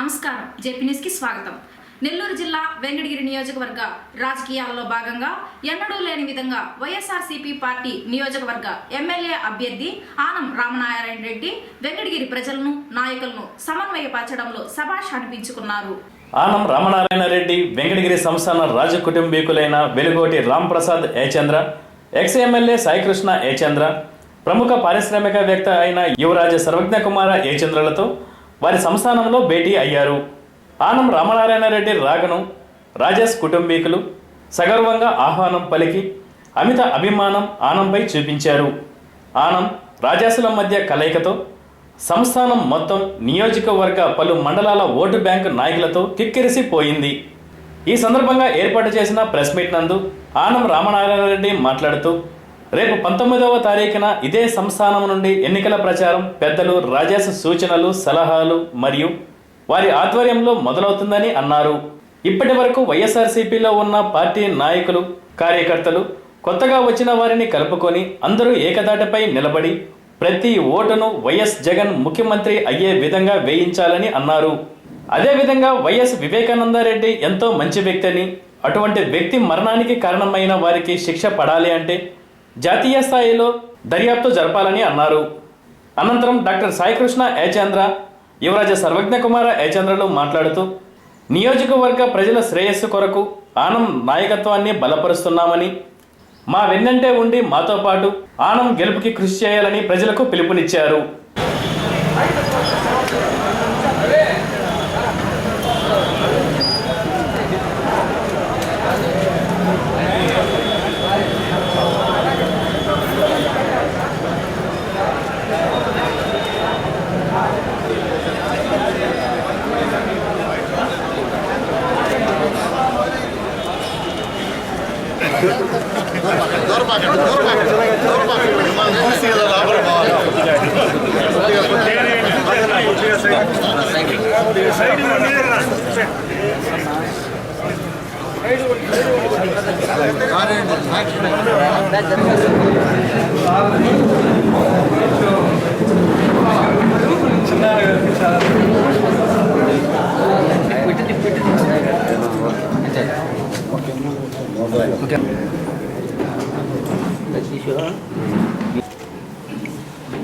నమస్కారం. జేపీ కి స్వాగతం. నెల్లూరు జిల్లా వెంకటగిరి నియోజకవర్గ రాజకీయాలలో భాగంగా ఎన్నడూ లేని విధంగా వైఎస్ఆర్సీపీ పార్టీ నియోజకవర్గ ఎమ్మెల్యే అభ్యర్థి ఆనం రామనారాయణ రెడ్డి వెంకటగిరి ప్రజలను నాయకులను సమన్వయపరచడంలో సభాష్ అనిపించుకున్నారు ఆనం రామనారాయణ రెడ్డి వెంకటగిరి సంస్థాన రాజకుటుంబీకులైన వెలుగోటి రాంప్రసాద్ ఏచంద్ర ఎక్స్ ఎమ్మెల్యే సాయికృష్ణ ఏచంద్ర ప్రముఖ పారిశ్రామికవేత్త అయిన యువరాజ సర్వజ్ఞ కుమార ఏచంద్రలతో వారి సంస్థానంలో భేటీ అయ్యారు. ఆనం రామనారాయణ రెడ్డి రాగను రాజేష్ కుటుంబీకులు సగర్వంగా ఆహ్వానం పలికి అమిత అభిమానం ఆనంపై చూపించారు. ఆనం రాజాసుల మధ్య కలయికతో సంస్థానం మొత్తం నియోజకవర్గ పలు మండలాల ఓటు బ్యాంకు నాయకులతో కిక్కిరిసిపోయింది ఈ సందర్భంగా ఏర్పాటు చేసిన ప్రెస్ మీట్ నందు ఆనం రామనారాయణ రెడ్డి మాట్లాడుతూ రేపు పంతొమ్మిదవ తారీఖున ఇదే సంస్థానం నుండి ఎన్నికల ప్రచారం పెద్దలు రాజేష్ సూచనలు సలహాలు మరియు వారి ఆధ్వర్యంలో మొదలవుతుందని అన్నారు. ఇప్పటి వరకు వైఎస్ఆర్సీపీలో ఉన్న పార్టీ నాయకులు కార్యకర్తలు కొత్తగా వచ్చిన వారిని కలుపుకొని అందరూ ఏకదాటిపై నిలబడి ప్రతి ఓటును వైఎస్ జగన్ ముఖ్యమంత్రి అయ్యే విధంగా వేయించాలని అన్నారు. అదేవిధంగా వైఎస్ వివేకానందరెడ్డి ఎంతో మంచి వ్యక్తి అని అటువంటి వ్యక్తి మరణానికి కారణమైన వారికి శిక్ష పడాలి అంటే జాతీయ స్థాయిలో దర్యాప్తు జరపాలని అన్నారు. అనంతరం డాక్టర్ సాయికృష్ణ ఏచంద్ర యువరాజ సర్వజ్ఞ కుమార ఏచంద్రలు మాట్లాడుతూ నియోజకవర్గ ప్రజల శ్రేయస్సు కొరకు ఆనం నాయకత్వాన్ని బలపరుస్తున్నామని మా వెన్నంటే ఉండి మాతో పాటు ఆనం గెలుపుకి కృషి చేయాలని ప్రజలకు పిలుపునిచ్చారు.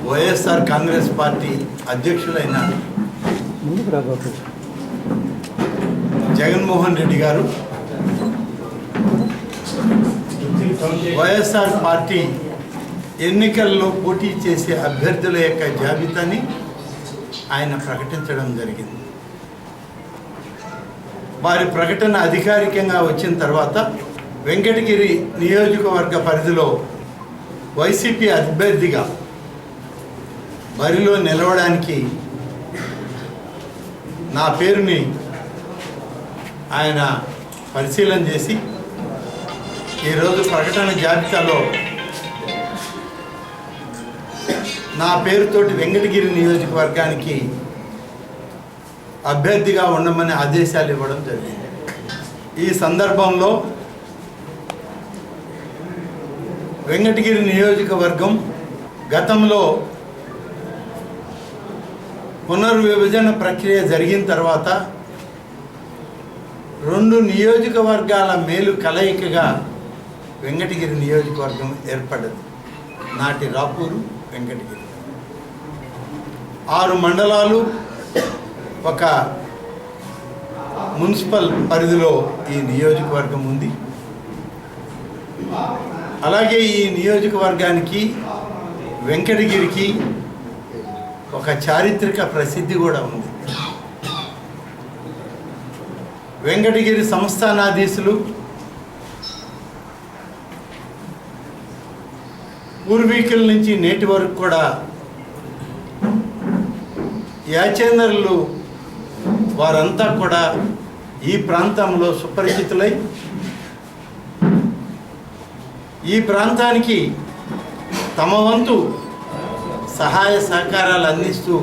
వైఎస్ఆర్ కాంగ్రెస్ పార్టీ అధ్యక్షులైన జగన్మోహన్ రెడ్డి గారు వైఎస్ఆర్ పార్టీ ఎన్నికల్లో పోటీ చేసే అభ్యర్థుల యొక్క జాబితాని ఆయన ప్రకటించడం జరిగింది. వారి ప్రకటన అధికారికంగా వచ్చిన తర్వాత వెంకటగిరి నియోజకవర్గ పరిధిలో వైసీపీ అభ్యర్థిగా బరిలో నిలవడానికి నా పేరుని ఆయన పరిశీలన చేసి ఈరోజు ప్రకటన జాబితాలో నా పేరుతోటి వెంకటగిరి నియోజకవర్గానికి అభ్యర్థిగా ఉండమని ఆదేశాలు ఇవ్వడం జరిగింది. ఈ సందర్భంలో వెంకటగిరి నియోజకవర్గం గతంలో పునర్విభజన ప్రక్రియ జరిగిన తర్వాత రెండు నియోజకవర్గాల మేలు కలయికగా వెంకటగిరి నియోజకవర్గం ఏర్పడ్డది. నాటి రాపూరు వెంకటగిరి. ఆరు మండలాలు ఒక మున్సిపల్ పరిధిలో ఈ నియోజకవర్గం ఉంది. అలాగే ఈ నియోజకవర్గానికి వెంకటగిరికి ఒక చారిత్రక ప్రసిద్ధి కూడా ఉంది. వెంకటగిరి సంస్థానాధీశులు పూర్వీకుల నుంచి నేటి వరకు కూడా యాచేందరులు వారంతా కూడా ఈ ప్రాంతంలో సుపరిచితులై ఈ ప్రాంతానికి తమ వంతు సహాయ సహకారాలు అందిస్తూ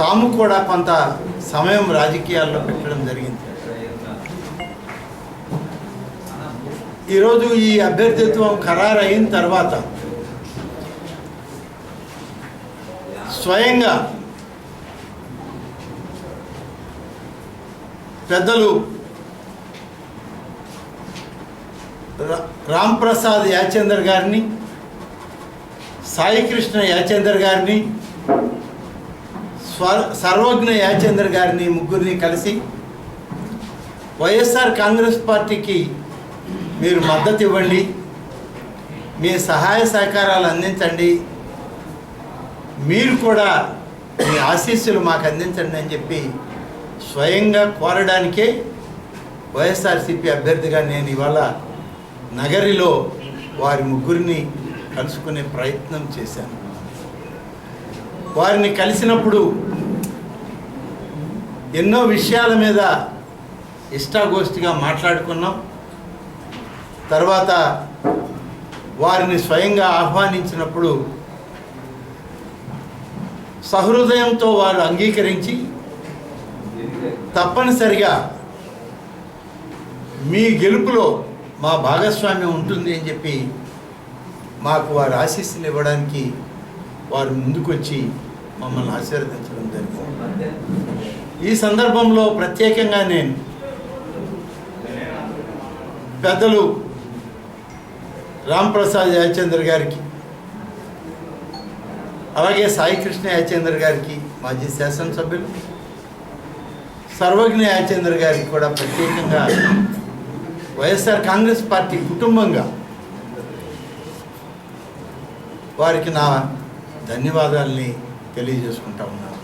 తాము కూడా కొంత సమయం రాజకీయాల్లో పెట్టడం జరిగింది. ఈరోజు ఈ అభ్యర్థిత్వం ఖరారు అయిన తర్వాత స్వయంగా పెద్దలు రాంప్రసాద్ రామ్ ప్రసాద్ యాచందర్ గారిని సాయికృష్ణ యాచందర్ గారిని స్వ సర్వజ్ఞ యాచేందర్ గారిని ముగ్గురిని కలిసి వైఎస్ఆర్ కాంగ్రెస్ పార్టీకి మీరు మద్దతు ఇవ్వండి మీ సహాయ సహకారాలు అందించండి మీరు కూడా మీ ఆశీస్సులు మాకు అందించండి అని చెప్పి స్వయంగా కోరడానికే వైఎస్ఆర్సీపీ అభ్యర్థిగా నేను ఇవాళ నగరిలో వారి ముగ్గురిని కలుసుకునే ప్రయత్నం చేశాను. వారిని కలిసినప్పుడు ఎన్నో విషయాల మీద ఇష్టాగోష్ఠిగా మాట్లాడుకున్నాం. తర్వాత వారిని స్వయంగా ఆహ్వానించినప్పుడు సహృదయంతో వారు అంగీకరించి తప్పనిసరిగా మీ గెలుపులో మా భాగస్వామ్యం ఉంటుంది అని చెప్పి మాకు వారి ఆశీస్సులు ఇవ్వడానికి వారు ముందుకొచ్చి మమ్మల్ని ఆశీర్వదించడం జరిగింది. ఈ సందర్భంలో ప్రత్యేకంగా నేను పెద్దలు రాంప్రసాద్ యాచంద్ర గారికి అలాగే సాయికృష్ణ యాచంద్ర గారికి మాజీ శాసనసభ్యులు సర్వజ్ఞ యాచంద్ర గారికి కూడా ప్రత్యేకంగా వైఎస్ఆర్ కాంగ్రెస్ పార్టీ కుటుంబంగా వారికి నా ధన్యవాదాలని తెలియజేసుకుంటా ఉన్నాను.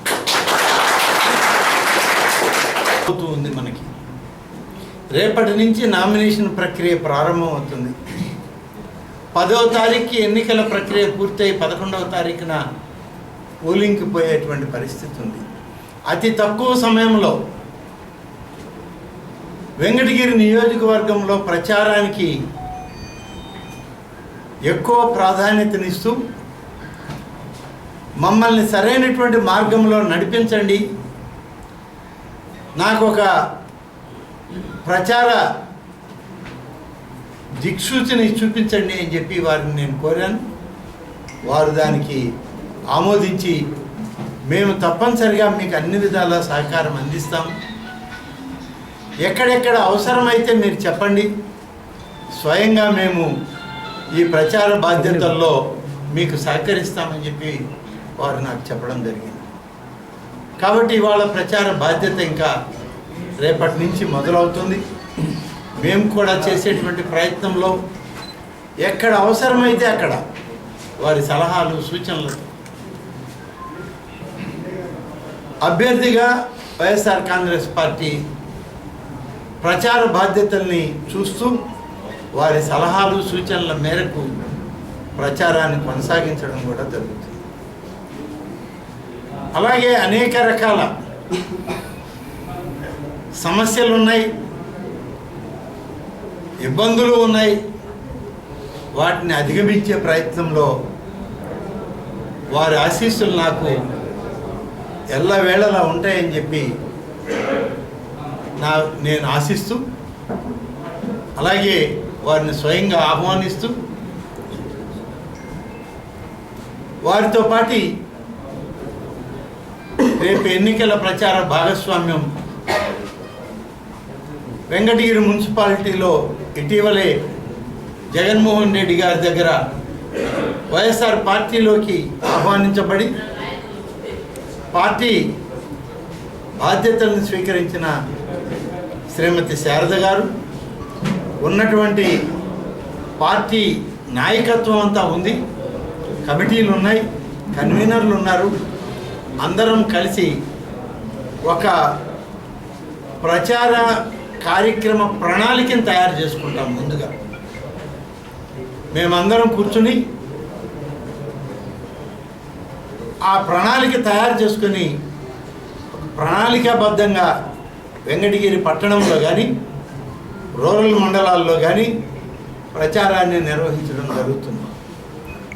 అవుతూ ఉంది మనకి. రేపటి నుంచి నామినేషన్ ప్రక్రియ ప్రారంభం అవుతుంది పదవ తారీఖుకి ఎన్నికల ప్రక్రియ పూర్తయి పదకొండవ తారీఖున పోలింగ్కి పోయేటువంటి పరిస్థితి ఉంది. అతి తక్కువ సమయంలో వెంకటగిరి నియోజకవర్గంలో ప్రచారానికి ఎక్కువ ప్రాధాన్యతనిస్తూ మమ్మల్ని సరైనటువంటి మార్గంలో నడిపించండి. నాకు ఒక ప్రచార దిక్సూచిని చూపించండి అని చెప్పి వారిని నేను కోరాను. వారు దానికి ఆమోదించి మేము తప్పనిసరిగా మీకు అన్ని విధాల సహకారం అందిస్తాం. ఎక్కడెక్కడ అవసరమైతే మీరు చెప్పండి. స్వయంగా మేము ఈ ప్రచార బాధ్యతల్లో మీకు సహకరిస్తామని చెప్పి వారు నాకు చెప్పడం జరిగింది. కాబట్టి ఇవాళ ప్రచార బాధ్యత ఇంకా రేపటి నుంచి మొదలవుతుంది. మేము కూడా చేసేటువంటి ప్రయత్నంలో ఎక్కడ అవసరమైతే అక్కడ వారి సలహాలు సూచనలు అభ్యర్థిగా వైఎస్ఆర్ కాంగ్రెస్ పార్టీ ప్రచార బాధ్యతల్ని చూస్తూ వారి సలహాలు సూచనల మేరకు ప్రచారాన్ని కొనసాగించడం కూడా జరుగుతుంది. అలాగే అనేక రకాల సమస్యలు ఉన్నాయి ఇబ్బందులు ఉన్నాయి. వాటిని అధిగమించే ప్రయత్నంలో వారి ఆశీస్సులు నాకు ఎల్లవేళలా ఉంటాయని చెప్పి నా నేను ఆశిస్తూ అలాగే వారిని స్వయంగా ఆహ్వానిస్తూ వారితో పాటి రేపు ఎన్నికల ప్రచార భాగస్వామ్యం. వెంకటగిరి మున్సిపాలిటీలో ఇటీవలే జగన్మోహన్ రెడ్డి గారి దగ్గర వైఎస్ఆర్ పార్టీలోకి ఆహ్వానించబడి పార్టీ బాధ్యతలను స్వీకరించిన శ్రీమతి శారద గారు ఉన్నటువంటి పార్టీ నాయకత్వం అంతా ఉంది. కమిటీలు ఉన్నాయి కన్వీనర్లు ఉన్నారు అందరం కలిసి ఒక ప్రచార కార్యక్రమ ప్రణాళికను తయారు చేసుకుంటాం ముందుగా. మేమందరం కూర్చుని ఆ ప్రణాళిక తయారు చేసుకుని ప్రణాళికాబద్ధంగా వెంకటగిరి పట్టణంలో కానీ రూరల్ మండలాల్లో కానీ ప్రచారాన్ని నిర్వహించడం జరుగుతుంది.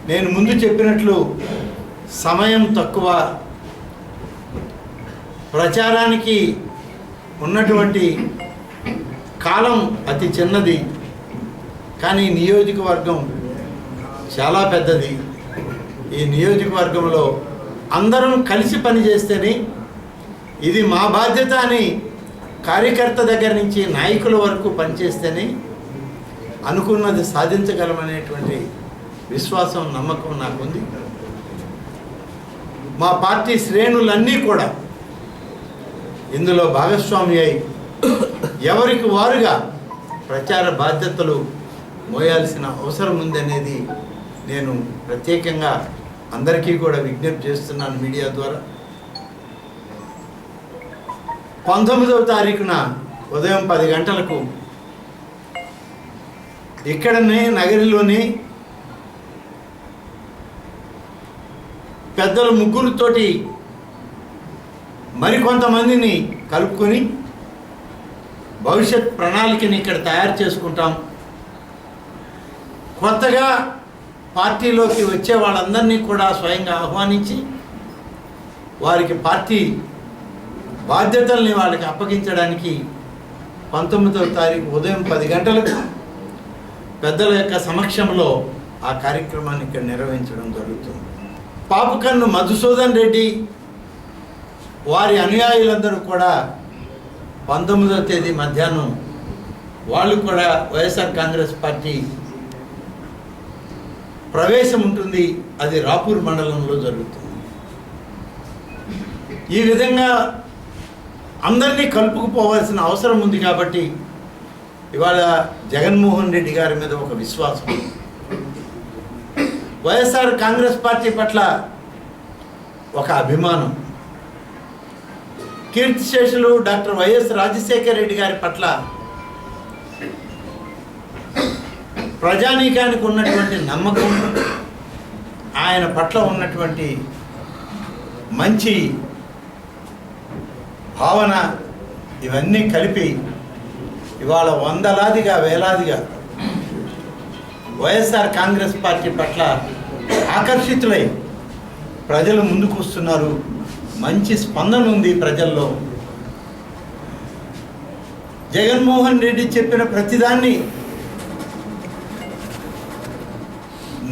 నేను ముందు చెప్పినట్లు సమయం తక్కువ ప్రచారానికి ఉన్నటువంటి కాలం అతి చిన్నది కానీ నియోజకవర్గం చాలా పెద్దది. ఈ నియోజకవర్గంలో అందరం కలిసి పనిచేస్తేనే ఇది మా బాధ్యత అని కార్యకర్త దగ్గర నుంచి నాయకుల వరకు పనిచేస్తేనే అనుకున్నది సాధించగలమనేటువంటి విశ్వాసం నమ్మకం నాకుంది. మా పార్టీ శ్రేణులన్నీ కూడా ఇందులో భాగస్వామి అయి ఎవరికి వారుగా ప్రచార బాధ్యతలు మోయాల్సిన అవసరం ఉందనేది నేను ప్రత్యేకంగా అందరికీ కూడా విజ్ఞప్తి చేస్తున్నాను మీడియా ద్వారా. పంతొమ్మిదవ తారీఖున ఉదయం పది గంటలకు ఇక్కడనే నగరిలోని పెద్దల ముగ్గురుతోటి మరికొంతమందిని కలుపుకొని భవిష్యత్ ప్రణాళికని ఇక్కడ తయారు చేసుకుంటాం. కొత్తగా పార్టీలోకి వచ్చే వాళ్ళందరినీ కూడా స్వయంగా ఆహ్వానించి వారికి పార్టీ బాధ్యతల్ని వాళ్ళకి అప్పగించడానికి పంతొమ్మిదవ తారీఖు ఉదయం పది గంటలకు పెద్దల యొక్క సమక్షంలో ఆ కార్యక్రమాన్ని ఇక్కడ నిర్వహించడం జరుగుతుంది. పాపుకన్ను మధుసూదన్ రెడ్డి వారి అనుయాయులందరూ కూడా పంతొమ్మిదవ తేదీ మధ్యాహ్నం వాళ్ళు కూడా వైఎస్ఆర్ కాంగ్రెస్ పార్టీ ప్రవేశం ఉంటుంది. అది రాపూర్ మండలంలో జరుగుతుంది. ఈ విధంగా అందరినీ కలుపుకుపోవాల్సిన అవసరం ఉంది కాబట్టి ఇవాళ జగన్మోహన్ రెడ్డి గారి మీద ఒక విశ్వాసం. వైఎస్ఆర్ కాంగ్రెస్ పార్టీ పట్ల ఒక అభిమానం. కీర్తిశేషులు డాక్టర్ వైఎస్ రాజశేఖర రెడ్డి గారి పట్ల ప్రజానీకానికి ఉన్నటువంటి నమ్మకం ఆయన పట్ల ఉన్నటువంటి మంచి భావన ఇవన్నీ కలిపి ఇవాళ వందలాదిగా వేలాదిగా వైఎస్ఆర్ కాంగ్రెస్ పార్టీ పట్ల ఆకర్షితులై ప్రజలు ముందుకు వస్తున్నారు. మంచి స్పందన ఉంది ప్రజల్లో. జగన్మోహన్ రెడ్డి చెప్పిన ప్రతిదాన్ని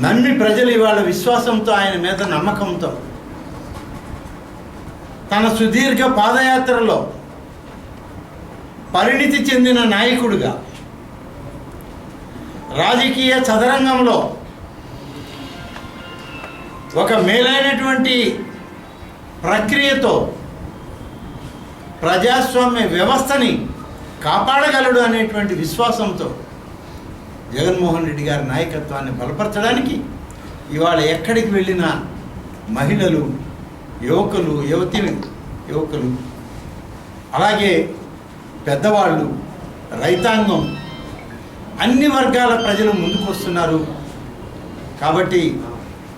నమ్మి ప్రజలు ఇవాళ విశ్వాసంతో ఆయన మీద నమ్మకంతో తన సుదీర్ఘ పాదయాత్రలో పరిణితి చెందిన నాయకుడిగా రాజకీయ చదరంగంలో ఒక మేలైనటువంటి ప్రక్రియతో ప్రజాస్వామ్య వ్యవస్థని కాపాడగలడు అనేటువంటి విశ్వాసంతో జగన్మోహన్ రెడ్డి గారి నాయకత్వాన్ని బలపరచడానికి ఇవాళ ఎక్కడికి వెళ్ళినా మహిళలు యువకులు యువతి యువకులు. అలాగే పెద్దవాళ్ళు రైతాంగం అన్ని వర్గాల ప్రజలు ముందుకు వస్తున్నారు. కాబట్టి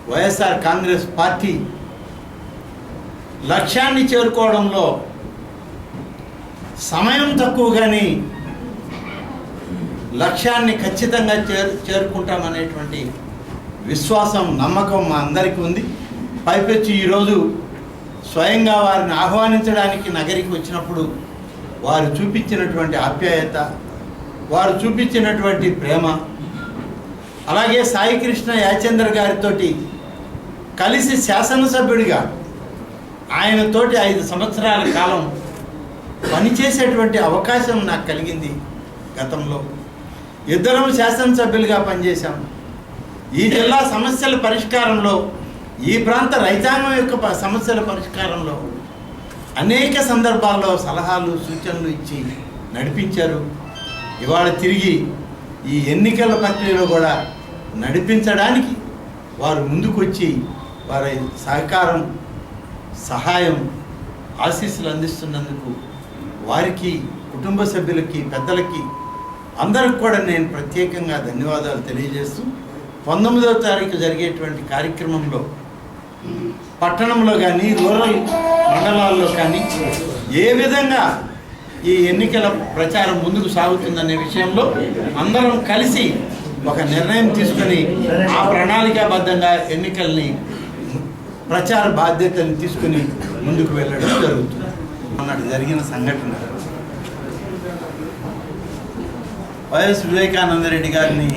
వైఎస్ఆర్ కాంగ్రెస్ పార్టీ లక్ష్యాన్ని చేరుకోవడంలో సమయం తక్కువ కానీ లక్ష్యాన్ని ఖచ్చితంగా చేరు చేరుకుంటామనేటువంటి విశ్వాసం నమ్మకం మా అందరికీ ఉంది. పైపెచ్చి ఈరోజు స్వయంగా వారిని ఆహ్వానించడానికి నగరికి వచ్చినప్పుడు వారు చూపించినటువంటి ఆప్యాయత వారు చూపించినటువంటి ప్రేమ అలాగే సాయికృష్ణ యాచంద్ర గారితోటి కలిసి శాసనసభ్యుడిగా ఆయనతోటి ఐదు సంవత్సరాల కాలం పనిచేసేటువంటి అవకాశం నాకు కలిగింది గతంలో. ఇద్దరం శాసనసభ్యులుగా పనిచేశాం. ఈ జిల్లా సమస్యల పరిష్కారంలో ఈ ప్రాంత రైతాంగం యొక్క సమస్యల పరిష్కారంలో అనేక సందర్భాల్లో సలహాలు సూచనలు ఇచ్చి నడిపించారు. ఇవాళ తిరిగి ఈ ఎన్నికల ప్రక్రియలో కూడా నడిపించడానికి వారు ముందుకొచ్చి వారి సహకారం సహాయం ఆశీస్సులు అందిస్తున్నందుకు వారికి కుటుంబ సభ్యులకి పెద్దలకి అందరికి కూడా నేను ప్రత్యేకంగా ధన్యవాదాలు తెలియజేస్తూ పంతొమ్మిదవ తారీఖు జరిగేటువంటి కార్యక్రమంలో పట్టణంలో కానీ రూరల్ మండలాల్లో కానీ ఏ విధంగా ఈ ఎన్నికల ప్రచారం ముందుకు సాగుతుందనే విషయంలో అందరం కలిసి ఒక నిర్ణయం తీసుకొని ఆ ప్రణాళికాబద్ధంగా ఎన్నికల్ని ప్రచార బాధ్యతని తీసుకుని ముందుకు వెళ్ళడం జరుగుతుంది. అన్నట్టు జరిగిన సంఘటన. వైఎస్ వివేకానందరెడ్డి గారిని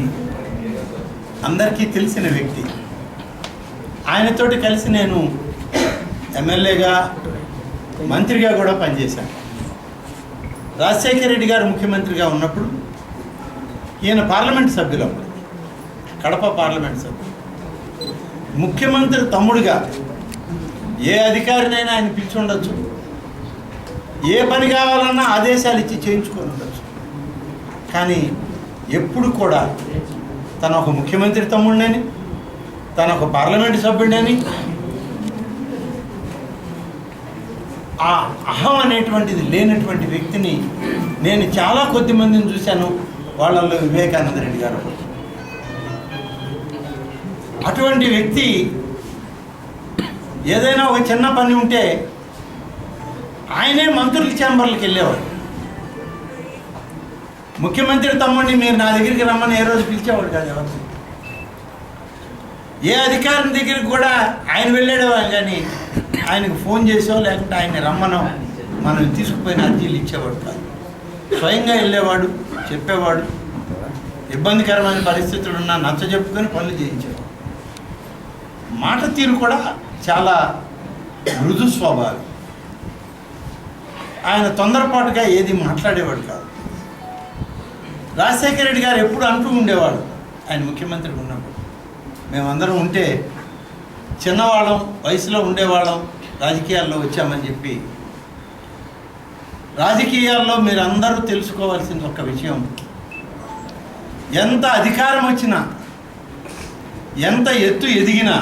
అందరికీ తెలిసిన వ్యక్తి. ఆయనతోటి కలిసి నేను ఎమ్మెల్యేగా మంత్రిగా కూడా పనిచేశాను. రాజశేఖర రెడ్డి గారు ముఖ్యమంత్రిగా ఉన్నప్పుడు ఈయన పార్లమెంట్ సభ్యులు అప్పుడు. కడప పార్లమెంట్ సభ్యులు. ముఖ్యమంత్రి తమ్ముడుగా ఏ అధికారినైనా ఆయన పిలిచి ఉండొచ్చు. ఏ పని కావాలన్నా ఆదేశాలు ఇచ్చి చేయించుకొని ఉండొచ్చు. కానీ ఎప్పుడు కూడా తన ఒక ముఖ్యమంత్రి తమ్ముడినని తన ఒక పార్లమెంట్ సభ్యుడని. ఆ అహం అనేటువంటిది లేనటువంటి వ్యక్తిని నేను చాలా కొద్ది మందిని చూశాను వాళ్ళల్లో వివేకానంద రెడ్డి గారు. అటువంటి వ్యక్తి ఏదైనా ఒక చిన్న పని ఉంటే ఆయనే మంత్రుల ఛాంబర్లకు వెళ్ళేవాడు. ముఖ్యమంత్రి తమ్ముడిని మీరు నా దగ్గరికి రమ్మని ఏ రోజు పిలిచేవాడు కాదు ఎవరు ఏ అధికారం దగ్గరికి కూడా ఆయన వెళ్ళాడు కానీ ఆయనకు ఫోన్ చేసో లేకుంటే ఆయన రమ్మనో మనం తీసుకుపోయిన అర్జీలు ఇచ్చేవాడు కాదు. స్వయంగా వెళ్ళేవాడు చెప్పేవాడు. ఇబ్బందికరమైన పరిస్థితులు ఉన్నా నచ్చ చెప్పుకొని పనులు చేయించేవాడు. మాట తీరు కూడా చాలా మృదు స్వభావం. ఆయన తొందరపాటుగా ఏది మాట్లాడేవాడు కాదు. రాజశేఖర రెడ్డి గారు ఎప్పుడు అంటూ ఉండేవాడు. ఆయన ముఖ్యమంత్రి ఉన్నప్పుడు. మేమందరం ఉంటే చిన్నవాళ్ళం వయసులో ఉండేవాళ్ళం రాజకీయాల్లో వచ్చామని చెప్పి. రాజకీయాల్లో మీరందరూ తెలుసుకోవాల్సిన ఒక విషయం. ఎంత అధికారం వచ్చినా ఎంత ఎత్తు ఎదిగినా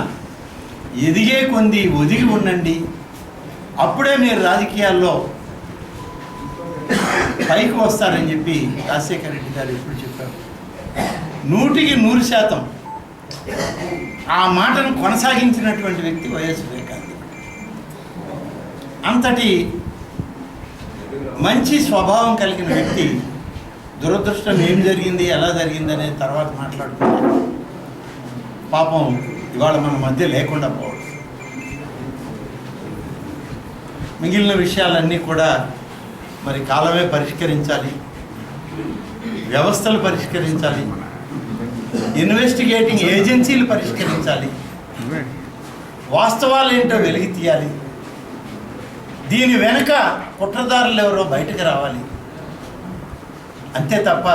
ఎదిగే కొంది ఒదిగి ఉండండి. అప్పుడే మీరు రాజకీయాల్లో పైకి వస్తారని చెప్పి రాజశేఖర రెడ్డి గారు ఎప్పుడు చెప్పారు. నూటికి నూరు శాతం ఆ మాటను కొనసాగించినటువంటి వ్యక్తి వైఎస్ వివేకానంద. అంతటి మంచి స్వభావం కలిగిన వ్యక్తి దురదృష్టం ఏం జరిగింది ఎలా జరిగింది అనేది తర్వాత మాట్లాడుకుంటాం పాపం ఇవాళ మన మధ్య లేకుండా పోవడం. మిగిలిన విషయాలన్నీ కూడా మరి కాలమే పరిష్కరించాలి వ్యవస్థలు పరిష్కరించాలి ఇన్వెస్టిగేటింగ్ ఏజెన్సీలు పరిష్కరించాలి. వాస్తవాలు ఏంటో వెలిగి తీయాలి. దీని వెనుక కుట్రదారులు ఎవరో బయటకు రావాలి. అంతే తప్ప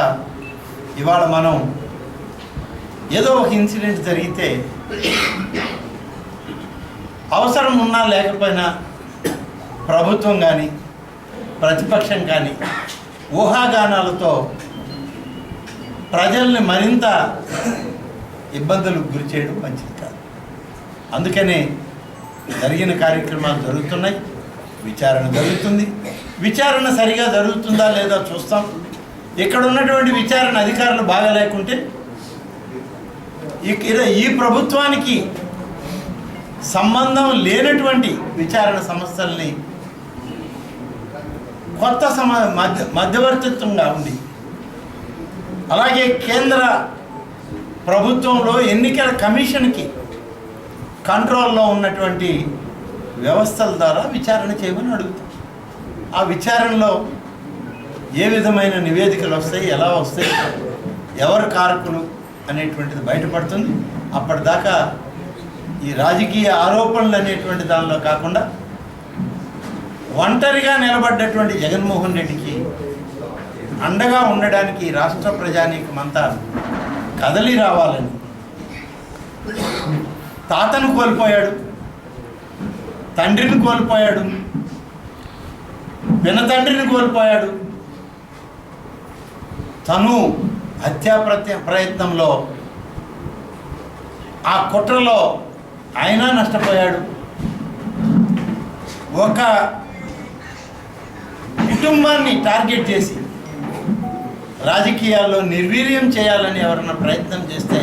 ఇవాళ మనం ఏదో ఒక ఇన్సిడెంట్ జరిగితే అవసరం ఉన్నా లేకపోయినా ప్రభుత్వం కానీ ప్రతిపక్షం కానీ ఊహాగానాలతో ప్రజల్ని మరింత ఇబ్బందులకు గురి చేయడం మంచిది కాదు. అందుకనే జరిగిన కార్యక్రమాలు జరుగుతున్నాయి విచారణ జరుగుతుంది. విచారణ సరిగా జరుగుతుందా లేదా చూస్తాం. ఇక్కడ ఉన్నటువంటి విచారణ అధికారులు బాగా లేకుంటే ఈ ప్రభుత్వానికి సంబంధం లేనటువంటి విచారణ సంస్థల్ని కొత్త సమ మధ్య మధ్యవర్తిత్వంగా ఉంది అలాగే కేంద్ర ప్రభుత్వంలో ఎన్నికల కమిషన్కి కంట్రోల్లో ఉన్నటువంటి వ్యవస్థల ద్వారా విచారణ చేయమని అడుగుతాం. ఆ విచారణలో ఏ విధమైన నివేదికలు వస్తాయి ఎలా వస్తాయి ఎవరు కారకులు అనేటువంటిది బయటపడుతుంది. అప్పటిదాకా ఈ రాజకీయ ఆరోపణలు అనేటువంటి దానిలో కాకుండా ఒంటరిగా నిలబడ్డటువంటి జగన్మోహన్ రెడ్డికి అండగా ఉండడానికి రాష్ట్ర ప్రజానీకమంతా కదలి రావాలని. తాతను కోల్పోయాడు తండ్రిని కోల్పోయాడు వినతండ్రిని కోల్పోయాడు. తను హత్యా ప్రత్య ప్రయత్నంలో ఆ కుట్రలో ఆయన నష్టపోయాడు. ఒక కుటుంబాన్ని టార్గెట్ చేసి రాజకీయాల్లో నిర్వీర్యం చేయాలని ఎవరైనా ప్రయత్నం చేస్తే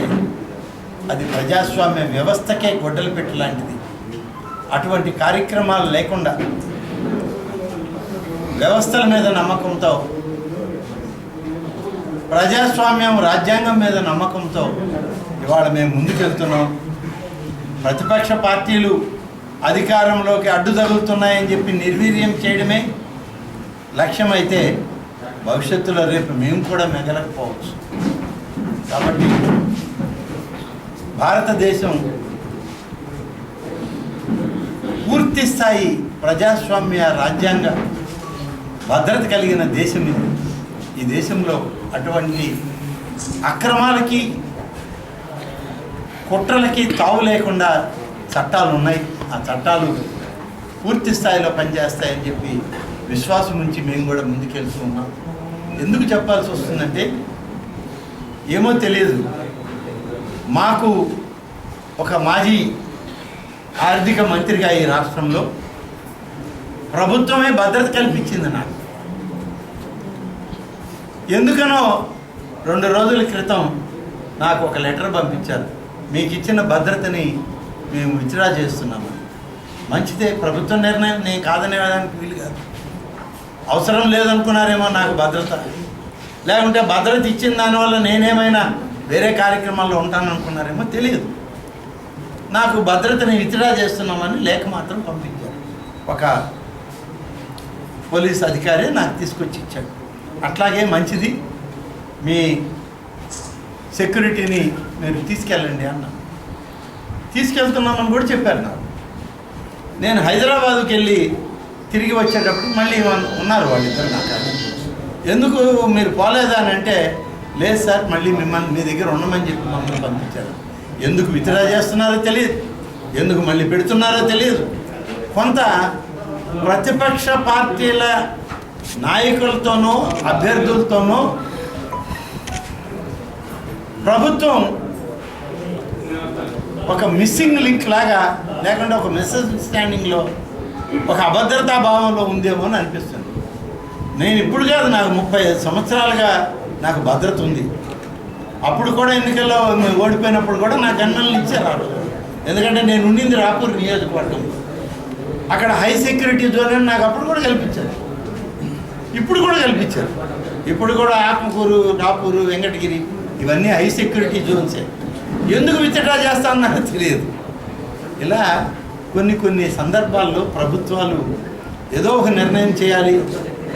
అది ప్రజాస్వామ్య వ్యవస్థకే గొడ్డలు పెట్టు లాంటిది. అటువంటి కార్యక్రమాలు లేకుండా వ్యవస్థల మీద నమ్మకంతో ప్రజాస్వామ్యం రాజ్యాంగం మీద నమ్మకంతో ఇవాళ మేము ముందుకెళ్తున్నాం. ప్రతిపక్ష పార్టీలు అధికారంలోకి అడ్డు తగులుతున్నాయని చెప్పి నిర్వీర్యం చేయడమే లక్ష్యమైతే భవిష్యత్తులో రేపు మేము కూడా మెగలకపోవచ్చు కాబట్టి భారతదేశం పూర్తి స్థాయి ప్రజాస్వామ్య రాజ్యాంగ భద్రత కలిగిన దేశం ఇది. ఈ దేశంలో అటువంటి అక్రమాలకి కుట్రలకి తావు లేకుండా చట్టాలు ఉన్నాయి. ఆ చట్టాలు పూర్తి స్థాయిలో పనిచేస్తాయని చెప్పి విశ్వాసం నుంచి మేము కూడా ముందుకెళ్తూ ఉన్నాం. ఎందుకు చెప్పాల్సి వస్తుందంటే ఏమో తెలియదు. మాకు ఒక మాజీ ఆర్థిక మంత్రిగా ఈ రాష్ట్రంలో ప్రభుత్వమే భద్రత కల్పించింది నాకు. ఎందుకనో రెండు రోజుల క్రితం నాకు ఒక లెటర్ పంపించారు. మీకు ఇచ్చిన భద్రతని మేము విత్డ్రా చేస్తున్నాము. మంచిదే ప్రభుత్వ నిర్ణయం నేను కాదనేదానికి వీలు కాదు. అవసరం లేదనుకున్నారేమో నాకు భద్రత. లేకుంటే భద్రత ఇచ్చిన దానివల్ల నేనేమైనా వేరే కార్యక్రమాల్లో ఉంటాననుకున్నారేమో తెలియదు. నాకు భద్రతని విత్డ్రా చేస్తున్నామని లేఖ మాత్రం పంపించారు. ఒక పోలీస్ అధికారి నాకు తీసుకొచ్చి ఇచ్చాడు. అట్లాగే మంచిది. మీ సెక్యూరిటీని మీరు తీసుకెళ్ళండి అన్న. తీసుకెళ్తున్నామని కూడా చెప్పారు నాకు. నేను హైదరాబాద్కి వెళ్ళి తిరిగి వచ్చేటప్పుడు మళ్ళీ ఉన్- ఉన్నారు వాళ్ళిద్దరు నాకు ఎందుకు మీరు పోలేదా అని అంటే లేదు సార్ మళ్ళీ మిమ్మల్ని మీ దగ్గర ఉండమని చెప్పి మమ్మల్ని పంపించారు. ఎందుకు విత్డ్రా చేస్తున్నారో తెలియదు ఎందుకు మళ్ళీ పెడుతున్నారో తెలియదు కొంత ప్రతిపక్ష పార్టీల నాయకులతోనూ అభ్యర్థులతోనూ ప్రభుత్వం ఒక మిస్సింగ్ లింక్ లాగా లేకుండా ఒక మిస్అండర్స్టాండింగ్లో ఒక అభద్రతా భావంలో ఉందేమో అని అనిపిస్తుంది. నేను ఇప్పుడు కాదు నాకు ముప్పై ఐదు సంవత్సరాలుగా నాకు భద్రత ఉంది. అప్పుడు కూడా ఎన్నికల్లో ఓడిపోయినప్పుడు కూడా నాకు గన్నలను ఇచ్చారు ఎందుకంటే నేను ఉండింది రాపూర్ నియోజకవర్గం. అక్కడ హై సెక్యూరిటీ జోన్ అని నాకు అప్పుడు కూడా కల్పించారు. ఇప్పుడు కూడా కల్పించారు. ఇప్పుడు కూడా ఆత్మకూరు రాపూరు వెంకటగిరి ఇవన్నీ హై సెక్యూరిటీ జోన్సే. ఎందుకు విత్డ్రా చేస్తా అన్నారో తెలియదు. ఇలా కొన్ని కొన్ని సందర్భాల్లో ప్రభుత్వాలు ఏదో ఒక నిర్ణయం చేయాలి.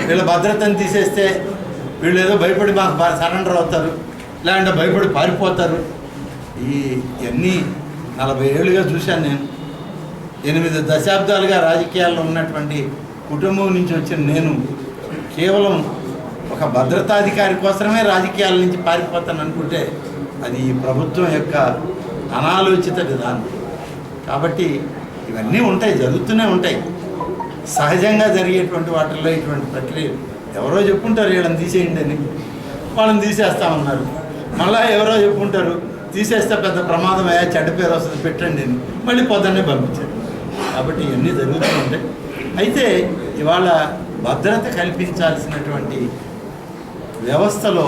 వీళ్ళ భద్రతను తీసేస్తే వీళ్ళు ఏదో భయపడి మాకు సరెండర్ అవుతారు. లేదంటే భయపడి పారిపోతారు. ఈ ఇవన్నీ నలభై ఏళ్ళుగా చూశాను నేను. ఎనిమిది దశాబ్దాలుగా రాజకీయాల్లో ఉన్నటువంటి కుటుంబం నుంచి వచ్చిన నేను కేవలం ఒక భద్రతాధికారి కోసమే రాజకీయాల నుంచి పారిపోతాను అనుకుంటే అది ఈ ప్రభుత్వం యొక్క అనాలోచిత విధానం. కాబట్టి ఇవన్నీ ఉంటాయి జరుగుతూనే ఉంటాయి. సహజంగా జరిగేటువంటి వాటిల్లో ఇటువంటి ప్రక్రియ ఎవరో చెప్పుంటారు వీళ్ళని తీసేయండి అని. వాళ్ళని తీసేస్తామన్నారు మళ్ళీ ఎవరో చెప్పుంటారు తీసేస్తే పెద్ద ప్రమాదం అయ్యా చెడ్డ పేరు వస్తుంది పెట్టండి అని. మళ్ళీ పొద్దున్నే పంపించారు. కాబట్టి ఇవన్నీ జరుగుతూ ఉంటాయి. అయితే ఇవాళ భద్రత కల్పించాల్సినటువంటి వ్యవస్థలో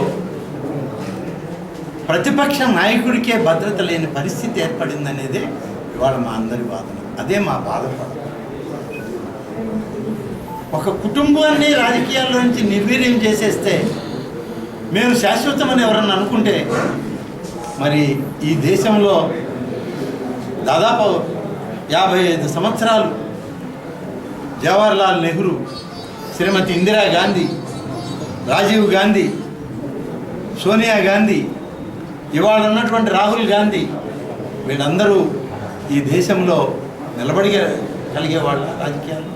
ప్రతిపక్ష నాయకుడికే భద్రత లేని పరిస్థితి ఏర్పడిందనేదే ఇవాళ మా అందరి వాదన. అదే మా బాధపడ ఒక కుటుంబాన్ని రాజకీయాల్లో నుంచి నిర్వీర్యం చేసేస్తే మేము శాశ్వతమని ఎవరన్నా అనుకుంటే మరి ఈ దేశంలో దాదాపు యాభై ఐదు సంవత్సరాలు జవహర్లాల్ నెహ్రూ శ్రీమతి ఇందిరా గాంధీ రాజీవ్ గాంధీ సోనియా గాంధీ ఇవాళ ఉన్నటువంటి రాహుల్ గాంధీ వీళ్ళందరూ ఈ దేశంలో నిలబడిగే కలిగే వాళ్ళ రాజకీయాలు.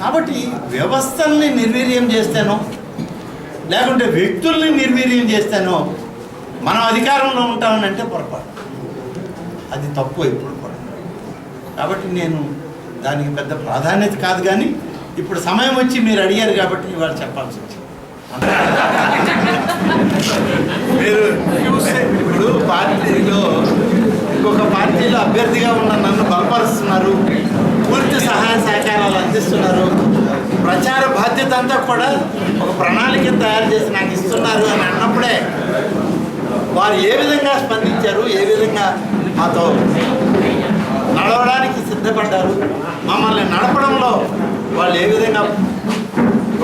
కాబట్టి వ్యవస్థల్ని నిర్వీర్యం చేస్తేనో లేకుంటే వ్యక్తుల్ని నిర్వీర్యం చేస్తేనో మనం అధికారంలో ఉంటామని అంటే పొరపాటు. అది తప్పు ఇప్పుడు కూడా. కాబట్టి నేను దానికి పెద్ద ప్రాధాన్యత కాదు కానీ ఇప్పుడు సమయం వచ్చి మీరు అడిగారు కాబట్టి ఇవాళ చెప్పాల్సి వచ్చింది మీరు ఇప్పుడు పార్టీలో ఇంకొక పార్టీలో అభ్యర్థిగా ఉన్న నన్ను బలపరుస్తున్నారు. పూర్తి సహాయ సహకారాలు అందిస్తున్నారు. ప్రచార బాధ్యత అంతా కూడా ఒక ప్రణాళిక తయారు చేసి నాకు ఇస్తున్నారు అని అన్నప్పుడే వారు ఏ విధంగా స్పందించారు ఏ విధంగా మాతో నడవడానికి సిద్ధపడ్డారు మమ్మల్ని నడపడంలో వాళ్ళు ఏ విధంగా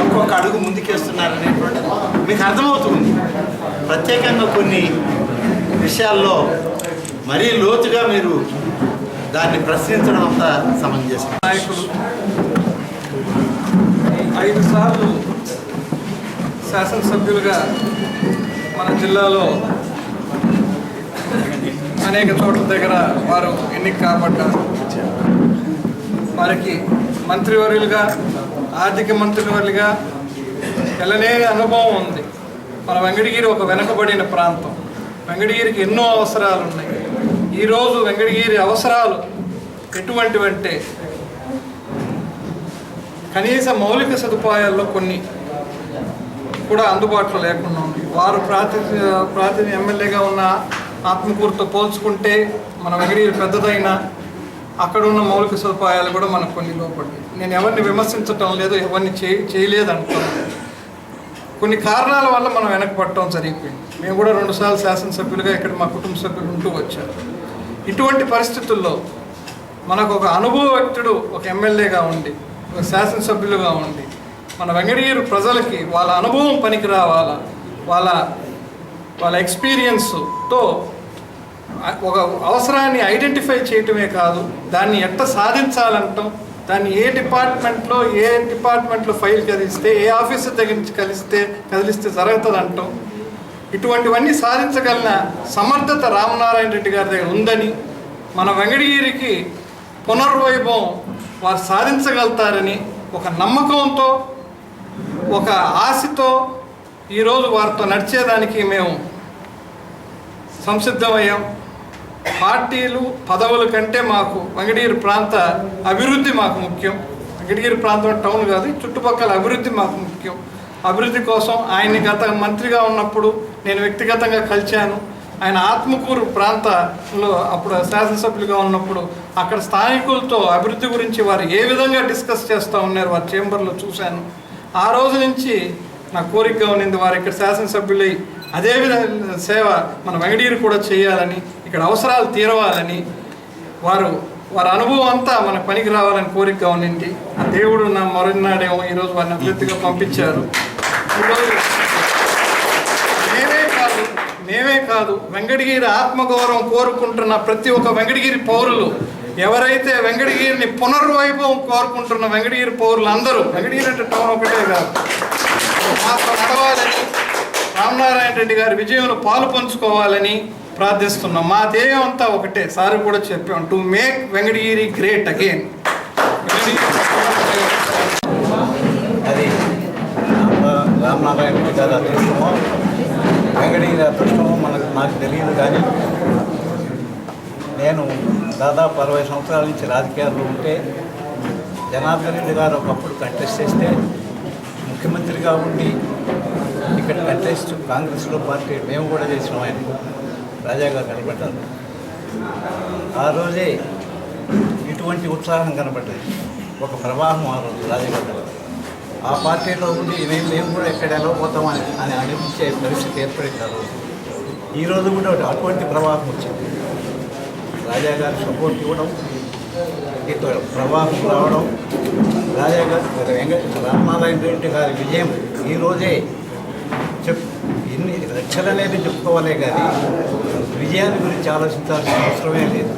ఒక్కొక్క అడుగు ముందుకేస్తున్నారు అనేటువంటిది మీకు అర్థమవుతుంది. ప్రత్యేకంగా కొన్ని విషయాల్లో మరీ లోతుగా మీరు దాన్ని ప్రశ్నించడం అంతా సమంజసం నాయకులు ఐదు సార్లు శాసనసభ్యులుగా మన జిల్లాలో అనేక చోట్ల దగ్గర వారు ఎన్నిక కాబట్టారు వారికి మంత్రివర్యులుగా ఆర్థిక మంత్రివర్యులుగా వెళ్ళలేని అనుభవం ఉంది. మన వెంకటగిరి ఒక వెనుకబడిన ప్రాంతం. వెంకటగిరికి ఎన్నో అవసరాలు ఉన్నాయి ఈరోజు వెంకటగిరి అవసరాలు ఎటువంటివంటే కనీస మౌలిక సదుపాయాల్లో కొన్ని కూడా అందుబాటులో లేకుండా ఉంది వారు ప్రాతి ప్రాతినిధ్య ఎమ్మెల్యేగా ఉన్న ఆత్మకూరుతో పోల్చుకుంటే మన వెంకటగిరి పెద్దదైన అక్కడ ఉన్న మౌలిక సదుపాయాలు కూడా మనకు కొన్ని లోపడ్డాయి. నేను ఎవరిని విమర్శించటం లేదు ఎవరిని చే చేయలేదు అంటున్నాను కొన్ని కారణాల వల్ల మనం వెనక్కి పట్టడం జరిగిపోయింది. మేము కూడా రెండుసార్లు శాసనసభ్యులుగా ఇక్కడ మా కుటుంబ సభ్యులు ఉంటూ వచ్చారు. ఇటువంటి పరిస్థితుల్లో మనకు ఒక అనుభవ వ్యక్తుడు ఒక ఎమ్మెల్యేగా ఉండి ఒక శాసనసభ్యులుగా ఉండి మన వెంకటగిరి ప్రజలకి వాళ్ళ అనుభవం పనికి రావాలా? వాళ్ళ వాళ్ళ ఎక్స్పీరియన్స్తో ఒక అవసరాన్ని ఐడెంటిఫై చేయటమే కాదు దాన్ని ఎట్ట సాధించాలంటాం? దాన్ని ఏ డిపార్ట్మెంట్లో ఏ డిపార్ట్మెంట్లో ఫైల్ కదిలిస్తే ఏ ఆఫీసర్ దగ్గర నుంచి కలిస్తే కదిలిస్తే జరుగుతుంది అంటాం ఇటువంటివన్నీ సాధించగలిగిన సమర్థత రామనారాయణ రెడ్డి గారి దగ్గర ఉందని మన వెంకటగిరికి పునర్వైభవం వారు సాధించగలుగుతారని ఒక నమ్మకంతో ఒక ఆశతో ఈరోజు వారితో నడిచేదానికి మేము సంసిద్ధమయ్యాం. పార్టీలు పదవుల కంటే మాకు వెంకటగిరి ప్రాంత అభివృద్ధి మాకు ముఖ్యం. వెంకటగిరి ప్రాంతం టౌన్ కాదు చుట్టుపక్కల అభివృద్ధి మాకు ముఖ్యం. అభివృద్ధి కోసం ఆయన్ని గత మంత్రిగా ఉన్నప్పుడు నేను వ్యక్తిగతంగా కలిశాను. ఆయన ఆత్మకూరు ప్రాంతంలో అప్పుడు శాసనసభ్యులుగా ఉన్నప్పుడు అక్కడ స్థానికులతో అభివృద్ధి గురించి వారు ఏ విధంగా డిస్కస్ చేస్తూ ఉన్నారు వారి చేంబర్లో చూశాను. ఆ రోజు నుంచి నా కోరికగా ఉన్నింది వారు ఇక్కడ శాసనసభ్యులై అదే విధంగా సేవ మన వెంగడీరు కూడా చేయాలని ఇక్కడ అవసరాలు తీరవాలని వారు వారి అనుభవం అంతా మన పనికి రావాలని కోరికగా ఉండింది. ఆ దేవుడు నా మరునాడేమో ఈరోజు వారిని అభ్యర్థిగా పంపించారు. ఈరోజు మేమే కాదు మేమే కాదు వెంకటగిరి ఆత్మగౌరవం కోరుకుంటున్న ప్రతి ఒక్క వెంకటగిరి పౌరులు ఎవరైతే వెంకటగిరిని పునర్వైభవం కోరుకుంటున్న వెంకటగిరి పౌరులు అందరూ వెంకటగిరి అంటే టౌన్ ఒకటే కాదు. మాతో నడవాలని రామనారాయణ రెడ్డి గారి విజయంలో పాలు పంచుకోవాలని ప్రార్థిస్తున్నాం. మా ధ్యేయం అంతా ఒకటే. సార్ కూడా చెప్పాం to make Venkatagiri great again అది రామనారాయణ గారి అదృష్టమో వెంకటగిరి అదృష్టమో మనకు నాకు తెలియదు కానీ నేను దాదాపు అరవై సంవత్సరాల నుంచి రాజకీయాల్లో ఉంటే జనార్దన్ రెడ్డి గారు ఒకప్పుడు కంటెస్ట్ చేస్తే ముఖ్యమంత్రిగా ఉండి ఇక్కడ కంటెస్ట్ కాంగ్రెస్లో పార్టీ మేము కూడా చేసినాం ఆయన. రాజా గారు కనబడ్డారు ఆ రోజే ఇటువంటి ఉత్సాహం కనబడ్డది ఒక ప్రవాహం ఆ రోజు రాజా గారు ఆ పార్టీలో ఉండి మేము మేము కూడా ఎక్కడ ఎలా పోతామని అని అనిపించే పరిస్థితి ఏర్పడింది ఆ రోజు. ఈ రోజు కూడా ఒకటి అటువంటి ప్రవాహం వచ్చింది. రాజా గారి సపోర్ట్ ఇవ్వడం ఇక్కడ ప్రవాహం రావడం రాజా గారి వెంకట రామనారాయణ రెడ్డి గారి విజయం ఈ ఎన్ని చెప్ అనేది లక్షలనేది చెప్పుకోవాలే కానీ విజయాన్ని గురించి ఆలోచించాల్సిన అవసరమే లేదు.